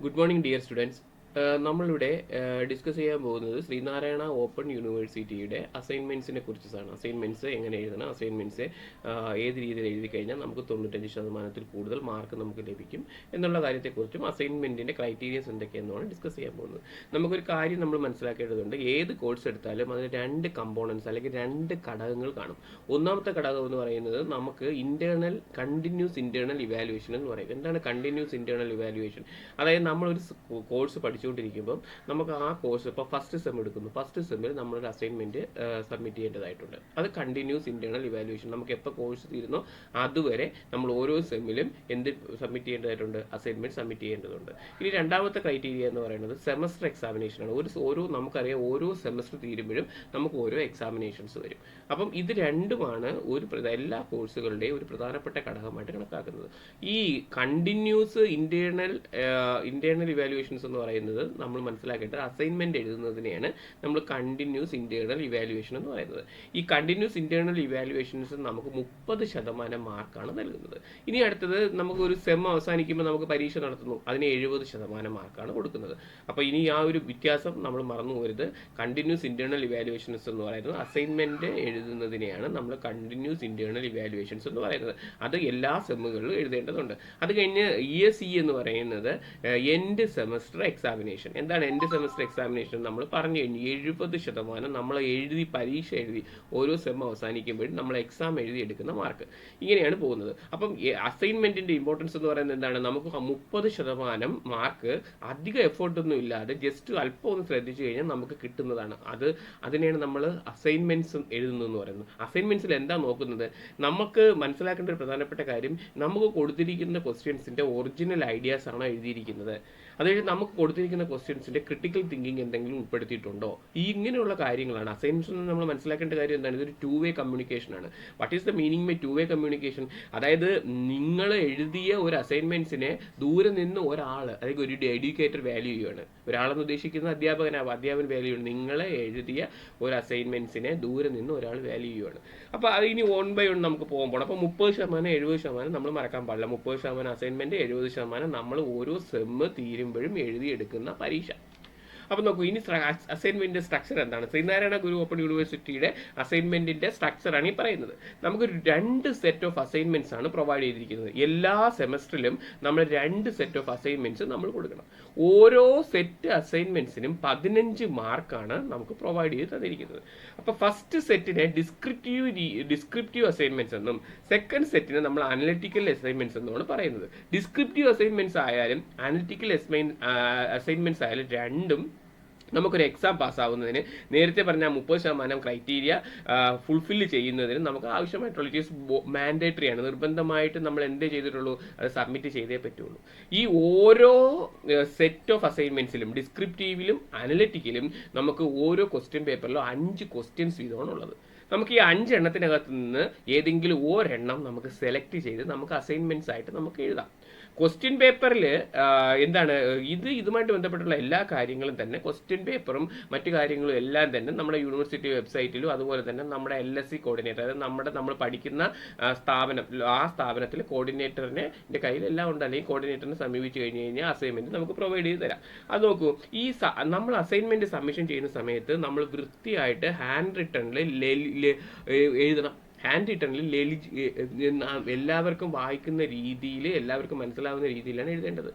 Good morning dear students നമ്മളിവിടെ discuss ചെയ്യാൻ പോകുന്നത് ശ്രീനാരായണ ഓപ്പൺ യൂണിവേഴ്സിറ്റിയുടെ അസൈൻമെന്റ്സിനെ കുറിച്ചാണ്. അസൈൻമെന്റ്സ് എങ്ങനെ എഴുതണം? അസൈൻമെന്റ്സ് ഏത് രീതിയിൽ എഴുതി കഴിഞ്ഞാൽ നമുക്ക് തൊണ്ണൂറ്റഞ്ച് ശതമാനത്തിൽ കൂടുതൽ മാർക്ക് നമുക്ക് ലഭിക്കും എന്നുള്ള കാര്യത്തെക്കുറിച്ചും അസൈൻമെന്റിന്റെ ക്രൈറ്റീരിയസ് എന്തൊക്കെയെന്നാണ് ഡിസ്കസ് ചെയ്യാൻ പോകുന്നത്. നമുക്കൊരു കാര്യം നമ്മൾ മനസ്സിലാക്കേണ്ടതുണ്ട്. ഏത് കോഴ്സ് എടുത്താലും അതിന് രണ്ട് കമ്പോണൻസ് അല്ലെങ്കിൽ രണ്ട് ഘടകങ്ങൾ കാണും. ഒന്നാമത്തെ ഘടകം എന്ന് പറയുന്നത് നമുക്ക് ഇന്റേണൽ കണ്ടിന്യൂസ് ഇന്റേണൽ ഇവാലുവേഷൻ എന്ന് പറയും. എന്താണ് കണ്ടിന്യൂസ് ഇന്റേണൽ ഇവാലുവേഷൻ അതായത് നമ്മളൊരു കോഴ്സ് പഠിച്ചുകൊണ്ടിരിക്കുമ്പോൾ നമുക്ക് ആ കോഴ്സ് ഇപ്പോൾ ഫസ്റ്റ് സെം എടുക്കുന്നു. ഫസ്റ്റ് സെമ്മിൽ നമ്മളൊരു അസൈൻമെന്റ് സബ്മിറ്റ് ചെയ്യേണ്ടതായിട്ടുണ്ട്. അത് കണ്ടിന്യൂസ് ഇന്റേണൽ ഇവാലുവേഷൻ നമുക്ക് എപ്പോൾ കോഴ്സ് തീരുന്നോ അതുവരെ നമ്മൾ ഓരോ സെമ്മിലും എന്ത് സബ്മിറ്റ് ചെയ്യേണ്ടതായിട്ടുണ്ട്? അസൈൻമെന്റ് സബ്മിറ്റ് ചെയ്യേണ്ടതുണ്ട്. ഇനി രണ്ടാമത്തെ ക്രൈറ്റീരിയ എന്ന് പറയുന്നത് സെമസ്റ്റർ എക്സാമിനേഷൻ ആണ്. ഒരു ഓരോ നമുക്കറിയാം ഓരോ സെമസ്റ്റർ തീരുമ്പോഴും നമുക്ക് ഓരോ എക്സാമിനേഷൻസ് വരും. അപ്പം ഇത് രണ്ടുമാണ് ഒരു എല്ലാ കോഴ്സുകളുടെയും ഒരു പ്രധാനപ്പെട്ട ഘടകമായിട്ട് കണക്കാക്കുന്നത്. ഈ കണ്ടിന്യൂസ് ഇന്റേണൽ ഇന്റേണൽ ഇവാലുവേഷൻസ് എന്ന് പറയുന്നത് നമ്മൾ മനസ്സിലാക്കേണ്ടത് അസൈൻമെന്റ് എഴുതുന്നതിനെയാണ് നമ്മൾ കണ്ടിന്യൂസ് ഇന്റേണൽ ഇവാലുവേഷൻ എന്ന് പറയുന്നത്. ഈ കണ്ടിന്യൂസ് ഇന്റേണൽ ഇവാലുവേഷൻസ് നമുക്ക് മുപ്പത് ശതമാനം മാർക്കാണ് നൽകുന്നത്. ഇനി അടുത്തത് നമുക്ക് ഒരു സെം അവസാനിക്കുമ്പോൾ നമുക്ക് പരീക്ഷ നടത്തുന്നു. അതിന് എഴുപത് ശതമാനം മാർക്കാണ് കൊടുക്കുന്നത്. അപ്പോൾ ഇനി ആ ഒരു വ്യത്യാസം നമ്മൾ മറന്നു പോരുത്. കണ്ടിന്യൂസ് ഇന്റേണൽ ഇവാലുവേഷൻസ് എന്ന് പറയുന്നത് അസൈൻമെന്റ് എഴുതുന്നതിനെയാണ് നമ്മൾ കണ്ടിന്യൂസ് ഇന്റേണൽ ഇവാലുവേഷൻസ് എന്ന് പറയുന്നത്. അത് എല്ലാ സെമ്മുകളിലും എഴുതേണ്ടതുണ്ട്. അത് കഴിഞ്ഞ് ഇ എസ് ഇ എന്ന് പറയുന്നത് എൻഡ് സെമസ്റ്റർ എക്സാമിനേഷൻ എന്താണ് എൻഡ് സെമസ്റ്റർ എക്സാമിനേഷൻ നമ്മൾ പറഞ്ഞു കഴിഞ്ഞു. എഴുപത് ശതമാനം നമ്മൾ എഴുതി പരീക്ഷ എഴുതി ഓരോ സെം അവസാനിക്കുമ്പോഴും നമ്മൾ എക്സാം എഴുതി എടുക്കുന്ന മാർക്ക് ഇങ്ങനെയാണ് പോകുന്നത്. അപ്പം അസൈൻമെന്റിന്റെ ഇമ്പോർട്ടൻസ് എന്ന് പറയുന്നത് എന്താണ്? നമുക്ക് മുപ്പത് ശതമാനം മാർക്ക് അധിക എഫേർട്ട് ഒന്നും ഇല്ലാതെ ജസ്റ്റ് അല്പം ഒന്ന് ശ്രദ്ധിച്ചു കഴിഞ്ഞാൽ നമുക്ക് കിട്ടുന്നതാണ്. അത് അതിനെയാണ് നമ്മൾ അസൈൻമെന്റ്സ് എഴുതുന്നതെന്ന് പറയുന്നത്. അസൈൻമെന്റ്സിൽ എന്താ നോക്കുന്നത്? നമുക്ക് മനസ്സിലാക്കേണ്ട ഒരു പ്രധാനപ്പെട്ട കാര്യം നമുക്ക് കൊടുത്തിരിക്കുന്ന ക്വസ്റ്റ്യൻസിന്റെ ഒറിജിനൽ ഐഡിയാസ് ആണോ എഴുതിയിരിക്കുന്നത്? അതായത് നമുക്ക് കൊടുത്തിരിക്കുന്ന ക്വസ്റ്റ്യൻസിന്റെ ക്രിട്ടിക്കൽ തിങ്കിങ് എന്തെങ്കിലും ഉൾപ്പെടുത്തിയിട്ടുണ്ടോ? ഈ ഇങ്ങനെയുള്ള കാര്യങ്ങളാണ്. അസൈൻമെന്റ്സ് നമ്മൾ മനസ്സിലാക്കേണ്ട കാര്യം എന്താണ്? ഇതൊരു ടു വേ കമ്മ്യൂണിക്കേഷൻ ആണ്. What is the meaning my two way communication അതായത് നിങ്ങൾ എഴുതിയ ഒരു അസൈൻമെന്റ്സിനെ ദൂരെ നിന്ന് ഒരാൾ അതായത് ഒരു എഡ്യൂക്കേറ്റർ വാല്യൂ ചെയ്യുകയാണ് ഒരാളെന്ന് ഉദ്ദേശിക്കുന്ന അധ്യാപകനാവും അധ്യാപകൻ വാല്യൂ ചെയ്യണം നിങ്ങളെ എഴുതിയ ഒരു അസൈൻമെന്റ്സിനെ ദൂരെ നിന്ന് ഒരാൾ വാല്യൂ ചെയ്യുകയാണ് അപ്പോൾ അത് ഇനി ഓൺ ബൈ ഓൺ നമുക്ക് പോകാൻ പോകണം അപ്പോൾ മുപ്പത് ശതമാനം എഴുപത് ശതമാനം നമ്മൾ മറക്കാൻ പാടില്ല. മുപ്പത് ശതമാനം അസൈൻമെന്റ് എഴുപത് ശതമാനം നമ്മൾ ഓരോ സെമ്മ് തീരുമ്പോഴും എഴുതിയെടുക്കുന്ന പരീക്ഷ. അപ്പോൾ നോക്കൂ ഇനി അസൈൻമെന്റ് സ്ട്രക്ചർ എന്താണ്? ശ്രീനാരായണ ഗുരു ഓപ്പൺ യൂണിവേഴ്സിറ്റിയുടെ അസൈൻമെന്റിന്റെ സ്ട്രക്ചറാണ് ഈ പറയുന്നത്. നമുക്ക് രണ്ട് സെറ്റ് ഓഫ് അസൈൻമെന്റ്സ് ആണ് പ്രൊവൈഡ് ചെയ്തിരിക്കുന്നത്. എല്ലാ സെമസ്റ്ററിലും നമ്മൾ രണ്ട് സെറ്റ് ഓഫ് അസൈൻമെന്റ്സ് നമ്മൾ കൊടുക്കണം. ഓരോ സെറ്റ് അസൈൻമെന്റ്സിനും പതിനഞ്ച് മാർക്കാണ് നമുക്ക് പ്രൊവൈഡ് ചെയ്ത് തന്നിരിക്കുന്നത്. അപ്പോൾ ഫസ്റ്റ് സെറ്റിനെ ഡിസ്ക്രിപ്റ്റീവ് ഡിസ്ക്രിപ്റ്റീവ് അസൈൻമെന്റ്സ് എന്നും സെക്കൻഡ് സെറ്റിനെ നമ്മൾ അനലിറ്റിക്കൽ അസൈൻമെന്റ്സ് എന്നുമാണ് പറയുന്നത്. ഡിസ്ക്രിപ്റ്റീവ് അസൈൻമെന്റ്സ് ആയാലും അനലിറ്റിക്കൽ അസൈൻമെന്റ്സ് ആയാലും രണ്ടും നമുക്കൊരു എക്സാം പാസ്സാവുന്നതിന് നേരത്തെ പറഞ്ഞ മുപ്പത് ശതമാനം ക്രൈറ്റീരിയ ഫുൾഫിൽ ചെയ്യുന്നതിന് നമുക്ക് ആവശ്യമായിട്ടുള്ള ഇറ്റ് ഈസ് മാൻഡേറ്ററി ആണ്. നിർബന്ധമായിട്ട് നമ്മൾ എന്തേ ചെയ്തിട്ടുള്ളൂ? അത് സബ്മിറ്റ് ചെയ്തേ പറ്റുള്ളൂ. ഈ ഓരോ സെറ്റ് ഓഫ് അസൈൻമെന്റ്സിലും ഡിസ്ക്രിപ്റ്റീവിലും അനലിറ്റിക്കലും നമുക്ക് ഓരോ ക്വസ്റ്റ്യൻ പേപ്പറിലും അഞ്ച് ക്വസ്റ്റ്യൻസ് വീതമാണ് ഉള്ളത്. നമുക്ക് ഈ അഞ്ചെണ്ണത്തിനകത്ത് നിന്ന് ഏതെങ്കിലും ഒരെണ്ണം നമുക്ക് സെലക്ട് ചെയ്ത് നമുക്ക് അസൈൻമെന്റ്സ് ആയിട്ട് നമുക്ക് എഴുതാം. ക്വസ്റ്റ്യൻ പേപ്പറിൽ എന്താണ് ഇത് ഇതുമായിട്ട് ബന്ധപ്പെട്ടുള്ള എല്ലാ കാര്യങ്ങളും തന്നെ ക്വസ്റ്റ്യൻ പേപ്പറും മറ്റു കാര്യങ്ങളും എല്ലാം തന്നെ നമ്മുടെ യൂണിവേഴ്സിറ്റി വെബ്സൈറ്റിലും അതുപോലെ തന്നെ നമ്മുടെ എൽ എസ് സി കോർഡിനേറ്റർ അതായത് നമ്മുടെ നമ്മൾ പഠിക്കുന്ന സ്ഥാപനം ആ സ്ഥാപനത്തിൽ കോർഡിനേറ്ററിനെ എന്റെ കയ്യിൽ എല്ലാം ഉണ്ട്. അല്ലെങ്കിൽ കോർഡിനേറ്ററിനെ സമീപിച്ച് കഴിഞ്ഞ് കഴിഞ്ഞാൽ അസൈൻമെന്റ് നമുക്ക് പ്രൊവൈഡ് ചെയ്ത് തരാം. അത് നോക്കൂ ഈ നമ്മൾ അസൈൻമെന്റ് സബ്മിഷൻ ചെയ്യുന്ന സമയത്ത് നമ്മൾ വൃത്തിയായിട്ട് ഹാൻഡ് റിട്ടണിൽ എഴുതണം. ഹാൻഡ് റിട്ടണിൽ ലളി എല്ലാവർക്കും വായിക്കുന്ന രീതിയിൽ എല്ലാവർക്കും മനസ്സിലാവുന്ന രീതിയിലാണ് എഴുതേണ്ടത്.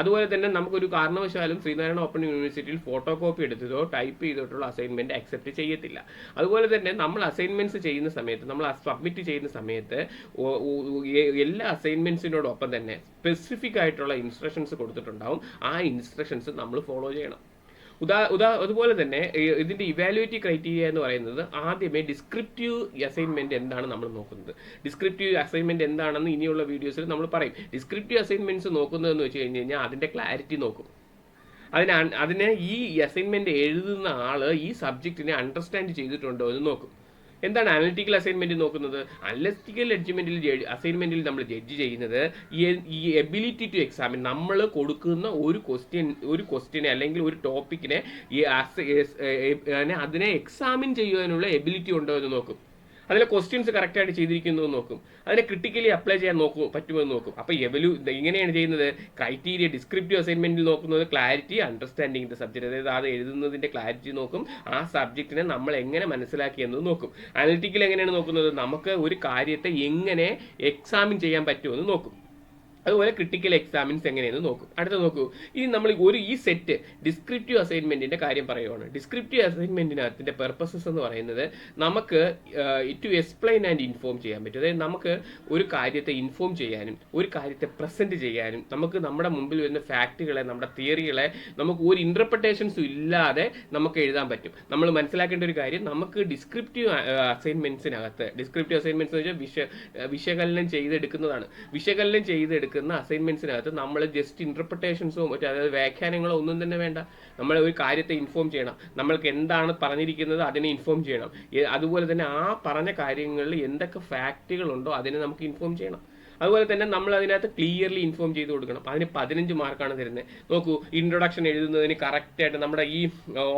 അതുപോലെ തന്നെ നമുക്കൊരു കാരണവശാലും ശ്രീനാരായണ ഓപ്പൺ യൂണിവേഴ്സിറ്റിയിൽ ഫോട്ടോ കോപ്പി എടുത്തതോ ടൈപ്പ് ചെയ്തിട്ടുള്ള അസൈൻമെന്റ് അക്സെപ്റ്റ് ചെയ്യത്തില്ല. അതുപോലെ തന്നെ നമ്മൾ അസൈൻമെന്റ്സ് ചെയ്യുന്ന സമയത്ത് നമ്മൾ സബ്മിറ്റ് ചെയ്യുന്ന സമയത്ത് എല്ലാ അസൈൻമെന്റ്സിനോടൊപ്പം തന്നെ സ്പെസിഫിക് ആയിട്ടുള്ള ഇൻസ്ട്രക്ഷൻസ് കൊടുത്തിട്ടുണ്ടാവും. ആ ഇൻസ്ട്രക്ഷൻസ് നമ്മൾ ഫോളോ ചെയ്യണം. ഉദാ ഉദാ അതുപോലെ തന്നെ ഇതിന്റെ ഇതിന്റെ ഇവാലുവേറ്റി ക്രൈറ്റീരിയ എന്ന് പറയുന്നത് ആദ്യമേ ഡിസ്ക്രിപ്റ്റീവ് അസൈൻമെന്റ് എന്താണ് നമ്മൾ നോക്കുന്നത്. ഡിസ്ക്രിപ്റ്റീവ് അസൈൻമെന്റ് എന്താണെന്ന് ഇനിയുള്ള വീഡിയോസിൽ നമ്മൾ പറയും. ഡിസ്ക്രിപ്റ്റീവ് അസൈൻമെന്റ്സ് നോക്കുന്നതെന്ന് വെച്ച് കഴിഞ്ഞ് കഴിഞ്ഞാൽ അതിന്റെ ക്ലാരിറ്റി നോക്കും. അതിന് അതിന് ഈ അസൈൻമെന്റ് എഴുതുന്ന ആൾ ഈ സബ്ജക്റ്റിനെ അണ്ടർസ്റ്റാൻഡ് ചെയ്തിട്ടുണ്ടോ എന്ന് നോക്കും. എന്താണ് അനലിറ്റിക്കൽ അസൈൻമെന്റ് നോക്കുന്നത്? അനലിറ്റിക്കൽ ജഡ്ജ്മെന്റിൽ അസൈൻമെന്റിൽ നമ്മൾ ജഡ്ജ് ചെയ്യുന്നത് ഈ എബിലിറ്റി ടു എക്സാമിൻ നമ്മൾ കൊടുക്കുന്ന ഒരു ക്വസ്റ്റ്യൻ ഒരു ക്വസ്റ്റ്യനെ അല്ലെങ്കിൽ ഒരു ടോപ്പിക്കിനെ അതിനെ എക്സാമിൻ ചെയ്യുവാനുള്ള എബിലിറ്റി ഉണ്ടോ എന്ന് നോക്കും. അതിലെ ക്വസ്റ്റ്യൻസ് കറക്റ്റായിട്ട് ചെയ്തിരിക്കുന്നു എന്ന് നോക്കും. അതിനെ ക്രിട്ടിക്കലി അപ്ലൈ ചെയ്യാൻ നോക്കും പറ്റുമെന്ന് നോക്കും. അപ്പോൾ എവലു ഇങ്ങനെയാണ് ചെയ്യുന്നത്. ക്രൈറ്റീരിയ ഡിസ്ക്രിപ്റ്റീവ് അസൈൻമെന്റിൽ നോക്കുന്നത് ക്ലാരിറ്റി അണ്ടർസ്റ്റാൻഡിങ് ദ സബ്ജക്ട് അതായത് അത് എഴുതുന്നതിന്റെ ക്ലാരിറ്റി നോക്കും. ആ സബ്ജക്റ്റിനെ നമ്മൾ എങ്ങനെ മനസ്സിലാക്കി എന്ന് നോക്കും. അനലിറ്റിക്കൽ എങ്ങനെയാണ് നോക്കുന്നത്? നമുക്ക് ഒരു കാര്യത്തെ എങ്ങനെ എക്സാമിൻ ചെയ്യാൻ പറ്റുമെന്ന് നോക്കും. അതുപോലെ ക്രിട്ടിക്കൽ എക്സാമിൻസ് എങ്ങനെയെന്ന് നോക്കും. അടുത്ത നോക്കൂ. ഇനി നമ്മൾ ഒരു ഈ സെറ്റ് ഡിസ്ക്രിപ്റ്റീവ് അസൈൻമെന്റിന്റെ കാര്യം പറയുവാണ്. ഡിസ്ക്രിപ്റ്റീവ് അസൈൻമെന്റിനകത്തിന്റെ പെർപ്പസസ് എന്ന് പറയുന്നത് നമുക്ക് ടു എക്സ്പ്ലെയിൻ ആൻഡ് ഇൻഫോം ചെയ്യാൻ പറ്റും. അതായത് നമുക്ക് ഒരു കാര്യത്തെ ഇൻഫോം ചെയ്യാനും ഒരു കാര്യത്തെ പ്രസന്റ് ചെയ്യാനും നമുക്ക് നമ്മുടെ മുമ്പിൽ വരുന്ന ഫാക്റ്റുകളെ നമ്മുടെ തിയറികളെ നമുക്ക് ഒരു ഇന്റർപ്രിട്ടേഷൻസും ഇല്ലാതെ നമുക്ക് എഴുതാൻ പറ്റും. നമ്മൾ മനസ്സിലാക്കേണ്ട ഒരു കാര്യം നമുക്ക് ഡിസ്ക്രിപ്റ്റീവ് അസൈൻമെന്റ്സിനകത്ത് ഡിസ്ക്രിപ്റ്റീവ് അസൈൻമെന്റ്സ് എന്ന് വെച്ചാൽ വിശ വിശകലനം ചെയ്തെടുക്കുന്നതാണ്. വിശകലനം ചെയ്തെടുക്കുന്ന അസൈൻമെന്റ്സിനകത്ത് നമ്മൾ ജസ്റ്റ് ഇന്റർപ്രിട്ടേഷൻസോ മറ്റേ അതായത് വ്യാഖ്യാനങ്ങളോ ഒന്നും തന്നെ വേണ്ട. നമ്മൾ ഒരു കാര്യത്തെ ഇൻഫോം ചെയ്യണം. നമ്മൾക്ക് എന്താണ് പറഞ്ഞിരിക്കുന്നത് അതിനെ ഇൻഫോം ചെയ്യണം. അതുപോലെ തന്നെ ആ പറഞ്ഞ കാര്യങ്ങളിൽ എന്തൊക്കെ ഫാക്റ്റുകളുണ്ടോ അതിനെ നമുക്ക് ഇൻഫോം ചെയ്യണം. അതുപോലെ തന്നെ നമ്മൾ അതിനകത്ത് ക്ലിയർലി ഇൻഫോം ചെയ്ത് കൊടുക്കണം. അതിന് പതിനഞ്ച് മാർക്കാണ് തരുന്നത് നോക്കൂ ഇൻട്രൊഡക്ഷൻ എഴുതുന്നതിന് കറക്റ്റായിട്ട് നമ്മുടെ ഈ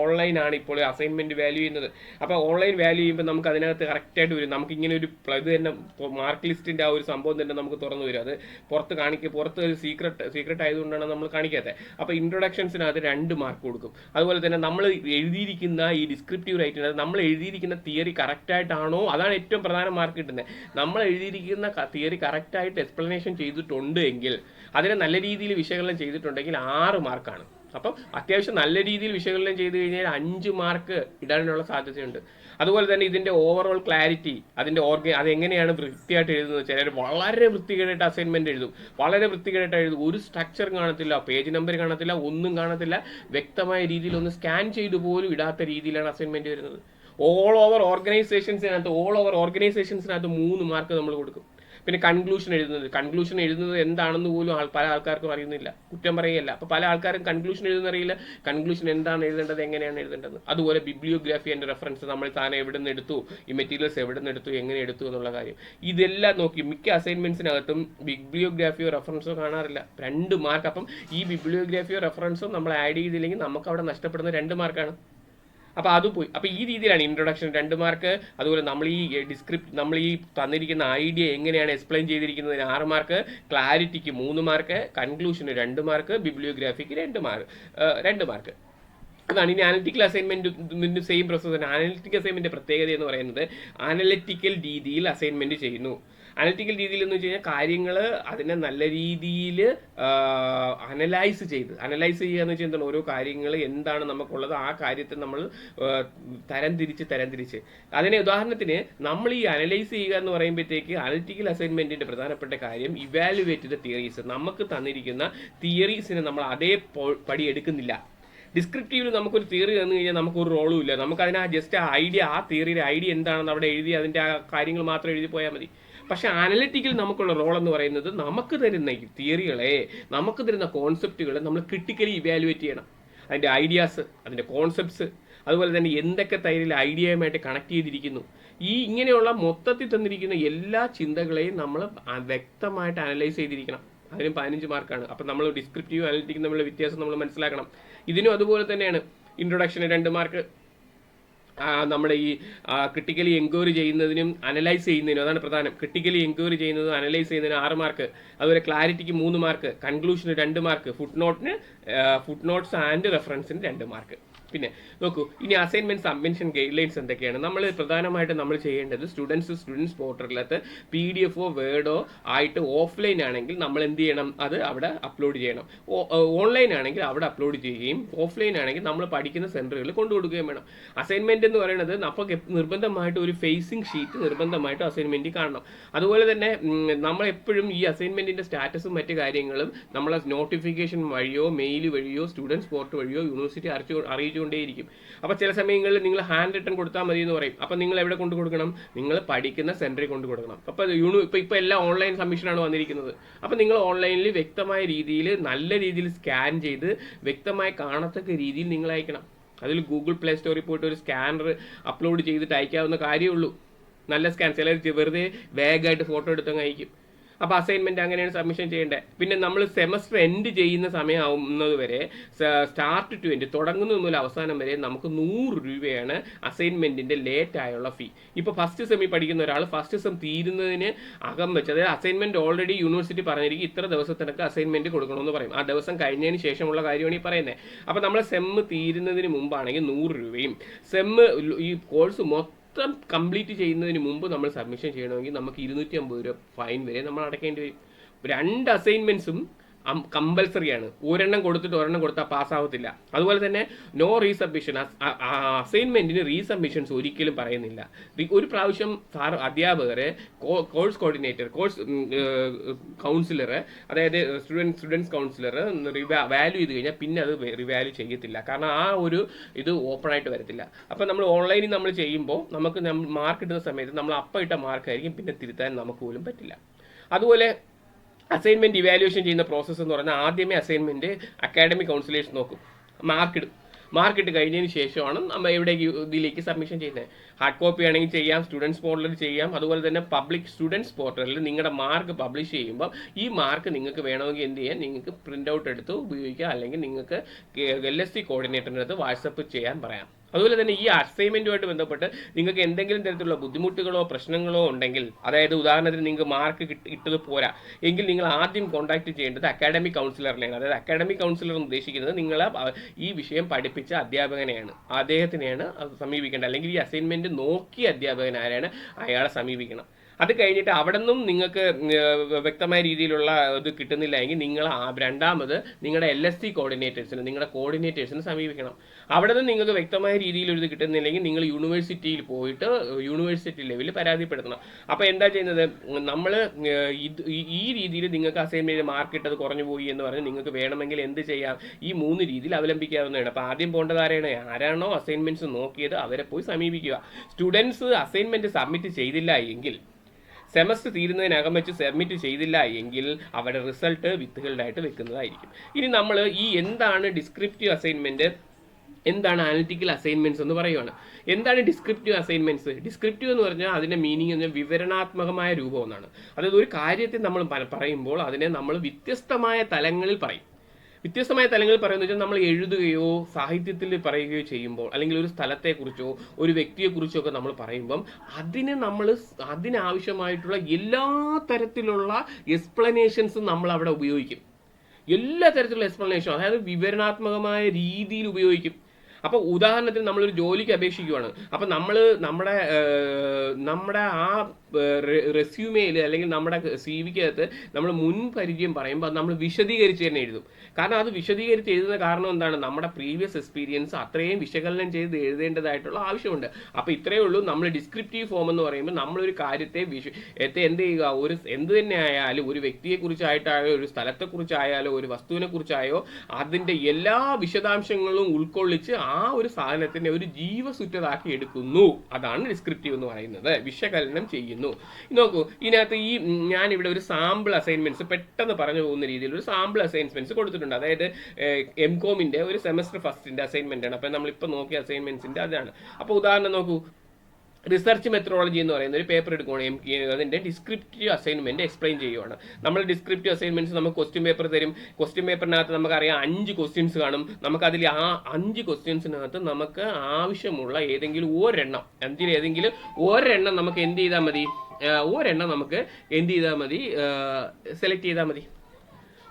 ഓൺലൈൻ ആണ് ഇപ്പോൾ അസൈൻമെന്റ് വാല്യൂ ചെയ്യുന്നത്. അപ്പോൾ ഓൺലൈൻ വാല്യൂ ചെയ്യുമ്പോൾ നമുക്ക് അതിനകത്ത് കറക്റ്റായിട്ട് വരും. നമുക്ക് ഇങ്ങനെ ഒരു ഇത് തന്നെ മാർക്ക് ലിസ്റ്റിന്റെ ആ ഒരു സംഭവം തന്നെ നമുക്ക് തുറന്നു വരും. അത് പുറത്ത് കാണിക്കുക പുറത്ത് ഒരു സീക്രട്ട് സീക്രട്ട് ആയതുകൊണ്ടാണ് നമ്മൾ കാണിക്കാത്തത് അപ്പോൾ ഇൻട്രൊഡക്ഷൻസിനകത്ത് രണ്ട് മാർക്ക് കൊടുക്കും. അതുപോലെ തന്നെ നമ്മൾ എഴുതിയിരിക്കുന്ന ഈ ഡിസ്ക്രിപ്റ്റീവ് റൈറ്റിന് നമ്മൾ എഴുതിയിരിക്കുന്ന തിയറി കറക്റ്റായിട്ടാണോ അതാണ് ഏറ്റവും പ്രധാന മാർക്ക് കിട്ടുന്നത് നമ്മൾ എഴുതിയിരിക്കുന്ന തിയറി കറക്റ്റ് ആയിട്ട് എക്സ്പ്ലനേഷൻ ചെയ്തിട്ടുണ്ട് എങ്കിൽ അതിനെ നല്ല രീതിയിൽ വിശകലനം ചെയ്തിട്ടുണ്ടെങ്കിൽ ആറ് മാർക്കാണ് അപ്പം അത്യാവശ്യം നല്ല രീതിയിൽ വിശകലനം ചെയ്തു കഴിഞ്ഞാൽ അഞ്ച് മാർക്ക് ഇടാനുള്ള സാധ്യതയുണ്ട്. അതുപോലെ തന്നെ ഇതിന്റെ ഓവറോൾ ക്ലാരിറ്റി അതിന്റെ ഓർഗ അതെങ്ങനെയാണ് വൃത്തിയായിട്ട് എഴുതുന്നത് ചിലർ വളരെ വൃത്തികേടായിട്ട് അസൈൻമെന്റ് എഴുതും. വളരെ വൃത്തികേടായിട്ട് എഴുതും. ഒരു സ്ട്രക്ചർ കാണത്തില്ല പേജ് നമ്പർ കാണത്തില്ല ഒന്നും കാണത്തില്ല. വ്യക്തമായ രീതിയിൽ ഒന്ന് സ്കാൻ ചെയ്തു പോലും ഇടാത്ത രീതിയിലാണ് അസൈൻമെന്റ് വരുന്നത്. ഓൾ ഓവർ ഓർഗനൈസേഷൻസിനകത്ത് ഓൾ ഓവർ ഓർഗനൈസേഷൻസിനകത്ത് മൂന്ന് മാർക്ക് നമ്മൾ കൊടുക്കും. പിന്നെ കൺക്ലൂഷൻ എഴുതുന്നത്. കൺക്ലൂഷൻ എഴുതുന്നത് എന്താണെന്ന് പോലും ആൾ പല ആൾക്കാർക്കും അറിയുന്നില്ല. കുറ്റം പറയുകയല്ല. അപ്പോൾ പല ആൾക്കാരും കൺക്ലൂഷൻ എഴുതുന്ന അറിയില്ല കൺക്ലൂഷൻ എന്താണ് എഴുതേണ്ടത് എങ്ങനെയാണ് എഴുതേണ്ടത്? അതുപോലെ ബിബ്ലിയോഗ്രാഫി ആൻഡ് റെഫറൻസ് നമ്മൾ താനെ എവിടെ നിന്ന് എടുത്തു? ഈ മെറ്റീരിയൽസ് എവിടെ നിന്ന് എടുത്തു? എങ്ങനെ എടുത്തു എന്നുള്ള കാര്യം. ഇതെല്ലാം നോക്കി മിക്ക അസൈൻമെന്റ്സിനകത്തും ബിബ്ലിയോഗ്രാഫിയോ റെഫറൻസോ കാണാറില്ല. രണ്ട് മാർക്ക് അപ്പം ഈ ബിബ്ലിയോഗ്രാഫിയോ റെഫറൻസോ നമ്മൾ ആഡ് ചെയ്തില്ലെങ്കിൽ നമുക്ക് അവിടെ നഷ്ടപ്പെടുന്ന രണ്ട് മാർക്കാണ് അപ്പോൾ അത് പോയി. അപ്പോൾ ഈ രീതിയിലാണ് ഇൻട്രൊഡക്ഷൻ രണ്ട് മാർക്ക് അതുപോലെ നമ്മൾ ഈ ഡിസ്ക്രിപ്റ്റ് നമ്മൾ ഈ തന്നിരിക്കുന്ന ഐഡിയ എങ്ങനെയാണ് എക്സ്പ്ലെയിൻ ചെയ്തിരിക്കുന്നതിന് ആറ് മാർക്ക് ക്ലാരിറ്റിക്ക് മൂന്ന് മാർക്ക് കൺക്ലൂഷന് രണ്ട് മാർക്ക് ബിബ്ലിയോഗ്രാഫിക്ക് രണ്ട് മാർക്ക് രണ്ട് മാർക്ക് അതാണ് ഇനി അനലിറ്റിക്കൽ അസൈൻമെന്റ് സെയിം പ്രോസസ് തന്നെ. അനലിറ്റിക്കൽ അസൈൻമെന്റ് പ്രത്യേകത എന്ന് പറയുന്നത് അനലിറ്റിക്കൽ രീതിയിൽ അസൈൻമെന്റ് ചെയ്യുന്നു. അനലിറ്റിക്കൽ രീതിയിൽ എന്ന് വെച്ച് കഴിഞ്ഞാൽ കാര്യങ്ങൾ അതിനെ നല്ല രീതിയിൽ അനലൈസ് ചെയ്ത്. അനലൈസ് ചെയ്യുക എന്ന് വെച്ചാൽ എന്താണ്? ഓരോ കാര്യങ്ങൾ എന്താണ് നമുക്കുള്ളത് ആ കാര്യത്തെ നമ്മൾ തരംതിരിച്ച് തരംതിരിച്ച് തരം തിരിച്ച്. അതിനെ ഉദാഹരണത്തിന് നമ്മൾ ഈ അനലൈസ് ചെയ്യുക എന്ന് പറയുമ്പോഴത്തേക്ക് അനലിറ്റിക്കൽ അസൈൻമെന്റിന്റെ പ്രധാനപ്പെട്ട കാര്യം ഇവാലുവേറ്റ് തിയറീസ് നമുക്ക് തന്നിരിക്കുന്ന തിയറീസിനെ നമ്മൾ അതേ പടി എടുക്കുന്നില്ല. ഡിസ്ക്രിപ്റ്റീവിൽ നമുക്കൊരു തിയറി തന്നു കഴിഞ്ഞാൽ നമുക്കൊരു റോളും ഇല്ല. നമുക്ക് അതിന് ജസ്റ്റ് ആ ഐഡിയ ആ തിയറിയുടെ ഐഡിയ എന്താണെന്ന് അവിടെ എഴുതി അതിന്റെ ആ കാര്യങ്ങൾ മാത്രം എഴുതി പോയാൽ മതി. പക്ഷെ അനലിറ്റിക്കൽ നമുക്കുള്ള റോൾ എന്ന് പറയുന്നത് നമുക്ക് തരുന്ന തിയറികളെ നമുക്ക് തരുന്ന കോൺസെപ്റ്റുകളെ നമ്മൾ ക്രിട്ടിക്കലി ഇവാലുവേറ്റ് ചെയ്യണം. അതിന്റെ ഐഡിയാസ് അതിന്റെ കോൺസെപ്റ്റ്സ് അതുപോലെ തന്നെ എന്തൊക്കെ തൈരിൽ ഐഡിയയുമായിട്ട് കണക്ട് ചെയ്തിരിക്കുന്നു. ഈ ഇങ്ങനെയുള്ള മൊത്തത്തിൽ തന്നിരിക്കുന്ന എല്ലാ ചിന്തകളെയും നമ്മൾ വ്യക്തമായിട്ട് അനലൈസ് ചെയ്തിരിക്കണം. അതിനും പതിനഞ്ച് മാർക്കാണ് അപ്പം നമ്മൾ ഡിസ്ക്രിപ്റ്റീവ് അനലിറ്റിക്കും തമ്മിലുള്ള വ്യത്യാസം നമ്മൾ മനസ്സിലാക്കണം. ഇതിനും അതുപോലെ തന്നെയാണ്. ഇൻട്രൊഡക്ഷന് രണ്ട് മാർക്ക് നമ്മുടെ ഈ ക്രിട്ടിക്കലി എൻക്വയറി ചെയ്യുന്നതിനും അനലൈസ് ചെയ്യുന്നതിനും അതാണ് പ്രധാനം. ക്രിട്ടിക്കലി എൻക്വയറി ചെയ്യുന്നതും അനലൈസ് ചെയ്യുന്നതിനും ആറ് മാർക്ക് അതുപോലെ ക്ലാരിറ്റിക്ക് മൂന്ന് മാർക്ക് കൺക്ലൂഷന് രണ്ട് മാർക്ക് ഫുഡ് നോട്ടിന് ഫുഡ് നോട്ട്സ് ആൻഡ് റെഫറൻസിന് രണ്ട് മാർക്ക് പിന്നെ നോക്കൂ ഇനി അസൈൻമെന്റ് സബ്മിഷൻ ഗൈഡ് ലൈൻസ് എന്തൊക്കെയാണ്? നമ്മൾ പ്രധാനമായിട്ട് നമ്മൾ ചെയ്യേണ്ടത് സ്റ്റുഡൻസ് സ്റ്റുഡൻസ് പോർട്ടലിനകത്ത് പി ഡി എഫോ വേർഡോ ആയിട്ട് ഓഫ്ലൈൻ ആണെങ്കിൽ നമ്മൾ എന്ത് ചെയ്യണം? അത് അവിടെ അപ്ലോഡ് ചെയ്യണം. ഓൺലൈൻ ആണെങ്കിൽ അവിടെ അപ്ലോഡ് ചെയ്യുകയും ഓഫ്ലൈൻ ആണെങ്കിൽ നമ്മൾ പഠിക്കുന്ന സെന്ററുകളിൽ കൊണ്ടുകൊടുക്കുകയും വേണം. അസൈൻമെന്റ് എന്ന് പറയുന്നത് നമുക്ക് നിർബന്ധമായിട്ട് ഒരു ഫേസിംഗ് ഷീറ്റ് നിർബന്ധമായിട്ടും അസൈൻമെന്റ് കാണണം. അതുപോലെ തന്നെ നമ്മൾ എപ്പോഴും ഈ അസൈൻമെന്റിന്റെ സ്റ്റാറ്റസും മറ്റു കാര്യങ്ങളും നമ്മളെ നോട്ടിഫിക്കേഷൻ വഴിയോ മെയിൽ വഴിയോ സ്റ്റുഡൻസ് പോർട്ട് വഴിയോ യൂണിവേഴ്സിറ്റി അറിയിച്ചു അറിയിച്ചുകൊണ്ടേയിരിക്കും അപ്പോൾ ചില സമയങ്ങളിൽ നിങ്ങൾ ഹാൻഡ് റിട്ടേൺ കൊടുത്താൽ മതി എന്ന് പറയും. അപ്പോൾ നിങ്ങൾ എവിടെ കൊണ്ട് കൊടുക്കണം? നിങ്ങൾ പഠിക്കുന്ന സെന്ററിൽ കൊണ്ട് കൊടുക്കണം. അപ്പോൾ യൂണി ഇപ്പോൾ ഇപ്പോൾ എല്ലാം ഓൺലൈൻ സബ്മിഷനാണ് വന്നിരിക്കുന്നത്. അപ്പോൾ നിങ്ങൾ ഓൺലൈനിൽ വ്യക്തമായ രീതിയിൽ നല്ല രീതിയിൽ സ്കാൻ ചെയ്ത് വ്യക്തമായി കാണത്തക്ക രീതിയിൽ നിങ്ങൾ അയക്കണം. അതിൽ ഗൂഗിൾ പ്ലേ സ്റ്റോറിൽ പോയിട്ട് ഒരു സ്കാനർ അപ്ലോഡ് ചെയ്തിട്ട് അയക്കാവുന്ന കാര്യമുള്ളൂ നല്ല സ്കാൻ ചിലർ വെറുതെ വേഗമായിട്ട് ഫോട്ടോ എടുത്തങ്ങ് അയക്കും. അപ്പോൾ അസൈൻമെന്റ് അങ്ങനെയാണ് സബ്മിഷൻ ചെയ്യേണ്ടത് പിന്നെ നമ്മൾ സെമസ്റ്റർ എൻഡ് ചെയ്യുന്ന സമയമാവുന്നത് വരെ സ്റ്റാർട്ട് ടു എൻഡ് തുടങ്ങുന്നത് മുതൽ അവസാനം വരെ നമുക്ക് നൂറ് രൂപയാണ് അസൈൻമെന്റിന്റെ ലേറ്റ് ആയുള്ള ഫീ ഇപ്പോൾ ഫസ്റ്റ് സെമി പഠിക്കുന്ന ഒരാൾ ഫസ്റ്റ് സെം തീരുന്നതിന് അകം വെച്ച് അതായത് അസൈൻമെന്റ് ഓൾറെഡി യൂണിവേഴ്സിറ്റി പറഞ്ഞിരിക്കും ഇത്ര ദിവസത്തിനൊക്കെ അസൈൻമെന്റ് കൊടുക്കണമെന്ന് പറയും. ആ ദിവസം കഴിഞ്ഞതിന് ശേഷമുള്ള കാര്യമാണ് ഈ പറയുന്നത് അപ്പോൾ നമ്മൾ സെം തീരുന്നതിന് മുമ്പാണെങ്കിൽ നൂറ് രൂപയും സെം ഈ കോഴ്സ് മൊത്തം മൊത്തം കംപ്ലീറ്റ് ചെയ്യുന്നതിന് മുമ്പ് നമ്മൾ സബ്മിഷൻ ചെയ്യണമെങ്കിൽ നമുക്ക് ഇരുന്നൂറ്റി അമ്പത് രൂപ ഫൈൻ വരെ നമ്മൾ അടയ്ക്കേണ്ടി വരും. രണ്ട് അസൈൻമെന്റ്സും കമ്പൽസറിയാണ്. ഒരെണ്ണം കൊടുത്തിട്ട് ഒരെണ്ണം കൊടുത്താൽ പാസ്സാവത്തില്ല. അതുപോലെ തന്നെ നോ റീസബ്മിഷൻ അസൈൻമെന്റിന് റീസബ്മിഷൻസ് ഒരിക്കലും പറയുന്നില്ല. ഒരു പ്രാവശ്യം സാർ അധ്യാപകരെ കോഴ്സ് കോർഡിനേറ്റർ കോഴ്സ് കൗൺസിലർ അതായത് സ്റ്റുഡന്റ് സ്റ്റുഡൻസ് കൗൺസിലർ വാല്യൂ ചെയ്ത് കഴിഞ്ഞാൽ പിന്നെ അത് റിവാല്യൂ ചെയ്യത്തില്ല. കാരണം ആ ഒരു ഇത് ഓപ്പൺ ആയിട്ട് വരത്തില്ല. അപ്പം നമ്മൾ ഓൺലൈനിൽ നമ്മൾ ചെയ്യുമ്പോൾ നമുക്ക് മാർക്ക് ഇടുന്ന സമയത്ത് നമ്മൾ അപ്പം ഇട്ട മാർക്കായിരിക്കും പിന്നെ തിരുത്താൻ നമുക്ക് പോലും പറ്റില്ല. അതുപോലെ അസൈൻമെന്റ് ഇവാലുവേഷൻ ചെയ്യുന്ന പ്രോസസ്സ് എന്ന് പറഞ്ഞാൽ ആദ്യമേ അസൈൻമെന്റ് അക്കാഡമിക് കൗൺസിലേഴ്സ് നോക്കും. മാർക്ക് ഇടും. മാർക്ക് കഴിഞ്ഞതിന് ശേഷമാണ് നമ്മൾ എവിടേക്ക് ഇതിലേക്ക് സബ്മിഷൻ ചെയ്യുന്നത് ഹാർഡ് കോപ്പി ആണെങ്കിൽ ചെയ്യാം സ്റ്റുഡൻസ് പോർട്ടലിൽ ചെയ്യാം. അതുപോലെ തന്നെ പബ്ലിക് സ്റ്റുഡൻസ് പോർട്ടലിൽ നിങ്ങളുടെ മാർക്ക് പബ്ലിഷ് ചെയ്യുമ്പോൾ ഈ മാർക്ക് നിങ്ങൾക്ക് വേണമെങ്കിൽ എന്ത് ചെയ്യാം? നിങ്ങൾക്ക് പ്രിന്റ് ഔട്ട് എടുത്ത് ഉപയോഗിക്കാം. അല്ലെങ്കിൽ നിങ്ങൾക്ക് എൽ എസ് സി കോർഡിനേറ്ററിന്റെ അടുത്ത് വാട്സപ്പ് ചെയ്യാൻ പറയാം. അതുപോലെ തന്നെ ഈ അസൈൻമെന്റുമായിട്ട് ബന്ധപ്പെട്ട് നിങ്ങൾക്ക് എന്തെങ്കിലും തരത്തിലുള്ള ബുദ്ധിമുട്ടുകളോ പ്രശ്നങ്ങളോ ഉണ്ടെങ്കിൽ അതായത് ഉദാഹരണത്തിന് നിങ്ങൾക്ക് മാർക്ക് ഇട്ടത് പോരാ. എങ്കിൽ നിങ്ങൾ ആദ്യം കോൺടാക്ട് ചെയ്യേണ്ടത് അക്കാഡമിക് കൗൺസിലറിനെയാണ് അതായത് അക്കാഡമിക് കൗൺസിലർ ഉദ്ദേശിക്കുന്നത് നിങ്ങൾ ഈ വിഷയം പഠിപ്പിച്ച അധ്യാപകനെയാണ്. അദ്ദേഹത്തിനെയാണ് സമീപിക്കേണ്ടത്. അല്ലെങ്കിൽ ഈ അസൈൻമെന്റ് നോക്കിയ അധ്യാപകൻ ആരാണ്? അയാളെ സമീപിക്കണം. അത് കഴിഞ്ഞിട്ട് അവിടെ നിന്നും നിങ്ങൾക്ക് വ്യക്തമായ രീതിയിലുള്ള ഇത് കിട്ടുന്നില്ല എങ്കിൽ നിങ്ങൾ രണ്ടാമത് നിങ്ങളുടെ എൽ എസ് സി കോർഡിനേറ്റേഴ്സിന് നിങ്ങളുടെ കോർഡിനേറ്റേഴ്സിന് സമീപിക്കണം. അവിടെ നിന്ന് നിങ്ങൾക്ക് വ്യക്തമായ രീതിയിൽ ഒരു ഇത് കിട്ടുന്നില്ലെങ്കിൽ നിങ്ങൾ യൂണിവേഴ്സിറ്റിയിൽ പോയിട്ട് യൂണിവേഴ്സിറ്റി ലെവലിൽ പരാതിപ്പെടുത്തണം. അപ്പോൾ എന്താ ചെയ്യുന്നത്? നമ്മൾ ഇത് ഈ- ഈ രീതിയിൽ നിങ്ങൾക്ക് അസൈൻമെന്റ് മാർക്ക് ഇട്ടത് കുറഞ്ഞു പോയി എന്ന് പറഞ്ഞ് നിങ്ങൾക്ക് വേണമെങ്കിൽ എന്ത് ചെയ്യാം? ഈ മൂന്ന് രീതിയിൽ അവലംബിക്കാവുന്നതാണ്. അപ്പോൾ ആദ്യം പോകേണ്ടത് ആരാണ് ആരാണോ അസൈൻമെന്റ്സ് നോക്കിയത് അവരെ പോയി സമീപിക്കുക. സ്റ്റുഡൻസ് അസൈൻമെന്റ് സബ്മിറ്റ് ചെയ്തില്ല എങ്കിൽ സെമസ്റ്റർ തീരുന്നതിനകം വെച്ച് സബ്മിറ്റ് ചെയ്തില്ല എങ്കിൽ അവരുടെ റിസൾട്ട് വിത്തുകളിലായിട്ട് വെക്കുന്നതായിരിക്കും. ഇനി നമ്മൾ ഈ എന്താണ് ഡിസ്ക്രിപ്റ്റീവ് അസൈൻമെന്റ് എന്താണ് അനലിറ്റിക്കൽ അസൈൻമെന്റ്സ് എന്ന് പറയുവാണ്. എന്താണ് ഡിസ്ക്രിപ്റ്റീവ് അസൈൻമെന്റ്സ് ഡിസ്ക്രിപ്റ്റീവ് എന്ന് പറഞ്ഞാൽ അതിന്റെ മീനിങ് എന്ന് വിവരണാത്മകമായ രൂപം എന്നാണ് അതായത് ഒരു കാര്യത്തെ നമ്മൾ പറയുമ്പോൾ അതിനെ നമ്മൾ വ്യത്യസ്തമായ തലങ്ങളിൽ പറയും. വ്യത്യസ്തമായ തലങ്ങളിൽ പറയുന്നത് വെച്ചാൽ നമ്മൾ എഴുതുകയോ സാഹിത്യത്തിൽ പറയുകയോ ചെയ്യുമ്പോൾ അല്ലെങ്കിൽ ഒരു സ്ഥലത്തെക്കുറിച്ചോ ഒരു വ്യക്തിയെക്കുറിച്ചോ ഒക്കെ നമ്മൾ പറയുമ്പം അതിന് നമ്മൾ അതിനാവശ്യമായിട്ടുള്ള എല്ലാ തരത്തിലുള്ള എക്സ്പ്ലനേഷൻസും നമ്മൾ അവിടെ ഉപയോഗിക്കും. എല്ലാ തരത്തിലുള്ള എക്സ്പ്ലനേഷനും അതായത് വിവരണാത്മകമായ രീതിയിൽ ഉപയോഗിക്കും. അപ്പൊ ഉദാഹരണത്തിന് നമ്മളൊരു ജോലിക്ക് അപേക്ഷിക്കുവാണ്. അപ്പൊ നമ്മൾ നമ്മുടെ നമ്മുടെ ആ റെസ്യൂമേയിൽ അല്ലെങ്കിൽ നമ്മുടെ സി വിക്കകത്ത് നമ്മൾ മുൻ പരിചയം പറയുമ്പോൾ നമ്മൾ വിശദീകരിച്ച് തന്നെ എഴുതും. കാരണം അത് വിശദീകരിച്ച് എഴുതുന്ന കാരണം എന്താണ്? നമ്മുടെ പ്രീവിയസ് എക്സ്പീരിയൻസ് അത്രയും വിശകലനം ചെയ്ത് എഴുതേണ്ടതായിട്ടുള്ള ആവശ്യമുണ്ട്. അപ്പോൾ ഇത്രയേ ഉള്ളൂ. നമ്മൾ ഡിസ്ക്രിപ്റ്റീവ് ഫോം എന്ന് പറയുമ്പോൾ നമ്മളൊരു കാര്യത്തെ വിശ എന്ത് ചെയ്യുക? ഒരു എന്ത് തന്നെ ആയാലും ഒരു വ്യക്തിയെക്കുറിച്ചായിട്ടായോ ഒരു സ്ഥലത്തെക്കുറിച്ചായാലോ ഒരു വസ്തുവിനെ കുറിച്ചായോ അതിന്റെ എല്ലാ വിശദാംശങ്ങളും ഉൾക്കൊള്ളിച്ച് ഒരു സാധനത്തിനെ ഒരു ജീവസുറ്റതാക്കി എടുക്കുന്നു. അതാണ് ഡിസ്ക്രിപ്റ്റീവ് എന്ന് പറയുന്നത്. വിശകലനം ചെയ്യുന്നു. നോക്കൂ ഇതിനകത്ത് ഈ ഞാൻ ഇവിടെ ഒരു സാമ്പിൾ അസൈൻമെന്റ്സ് പെട്ടെന്ന് പറഞ്ഞു പോകുന്ന രീതിയിൽ ഒരു സാമ്പിൾ അസൈൻമെന്റ്സ് കൊടുത്തിട്ടുണ്ട്. അതായത് എം കോമിന്റെ ഒരു സെമസ്റ്റർ ഫസ്റ്റിന്റെ അസൈൻമെന്റ് ആണ്. അപ്പൊ നമ്മളിപ്പോൾ നോക്കിയ അസൈൻമെന്റ്സിന്റെ അതാണ്. അപ്പോൾ ഉദാഹരണം നോക്കൂ റിസർച്ച് മെത്തഡോളജി എന്ന് പറയുന്ന ഒരു പേപ്പർ എടുക്കുകയാണ് എം അതിന്റെ ഡിസ്ക്രിപ്റ്റീവ് അസൈൻമെന്റ് എക്സ്പ്ലെയിൻ ചെയ്യുകയാണ് നമ്മൾ ഡിസ്ക്രിപ്റ്റീവ് അസൈൻമെന്റ്സ് നമുക്ക് ക്വസ്റ്റ്യൻ പേപ്പർ തരും. ക്വസ്റ്റ്യൻ പേപ്പറിനകത്ത് നമുക്കറിയാം അഞ്ച് ക്വസ്റ്റ്യൻസ് കാണും. നമുക്കതിൽ ആ അഞ്ച് ക്വസ്റ്റ്യൻസിനകത്ത് നമുക്ക് ആവശ്യമുള്ള ഏതെങ്കിലും ഒരെണ്ണം അഞ്ചിൽ ഏതെങ്കിലും ഒരെണ്ണം നമുക്ക് എന്ത് ചെയ്താൽ മതി? ഒരെണ്ണം നമുക്ക് എന്ത് ചെയ്താൽ മതി? സെലക്ട് ചെയ്താൽ മതി.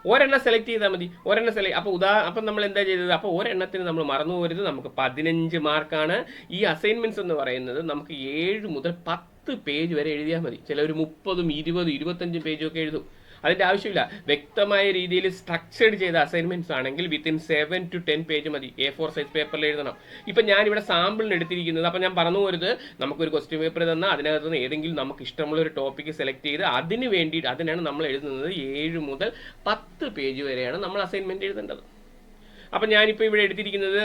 ഒരെണ്ണം സെലക്ട് ചെയ്താൽ മതി. ഒരെണ്ണം സെലക്ട് അപ്പോൾ ഉദാ അപ്പം നമ്മൾ എന്താ ചെയ്തത്? അപ്പോൾ ഒരെണ്ണത്തിന് നമ്മൾ മറന്നു പോരുത്. നമുക്ക് പതിനഞ്ച് മാർക്കാണ് ഈ അസൈൻമെന്റ്സ് എന്ന് പറയുന്നത് നമുക്ക് ഏഴ് മുതൽ പത്ത് പേജ് വരെ എഴുതിയാൽ മതി. ചിലർ മുപ്പതും ഇരുപതും ഇരുപത്തഞ്ചും പേജും ഒക്കെ എഴുതും. അതിന്റെ ആവശ്യമില്ല. വ്യക്തമായ രീതിയിൽ സ്ട്രക്ചേർഡ് ചെയ്ത അസൈൻമെന്റ്സ് ആണെങ്കിൽ within seven to ten page മതി. എ ഫോർ സൈസ് പേപ്പറിൽ എഴുതണം. ഇപ്പം ഞാനിവിടെ സാമ്പിളിന് എടുത്തിരിക്കുന്നത്. അപ്പം ഞാൻ പറഞ്ഞു പോരുത് നമുക്കൊരു ക്വസ്റ്റ്യൻ പേപ്പർ തന്നാൽ അതിനകത്ത് നിന്ന് ഏതെങ്കിലും നമുക്ക് ഇഷ്ടമുള്ള ഒരു ടോപ്പിക്ക് സെലക്ട് ചെയ്ത് അതിന് വേണ്ടിയിട്ട് അതിനാണ് നമ്മൾ എഴുതുന്നത് ഏഴ് മുതൽ പത്ത് പേജ് വരെയാണ് നമ്മൾ അസൈൻമെന്റ് എഴുതേണ്ടത്. അപ്പം ഞാനിപ്പോൾ ഇവിടെ എടുത്തിരിക്കുന്നത്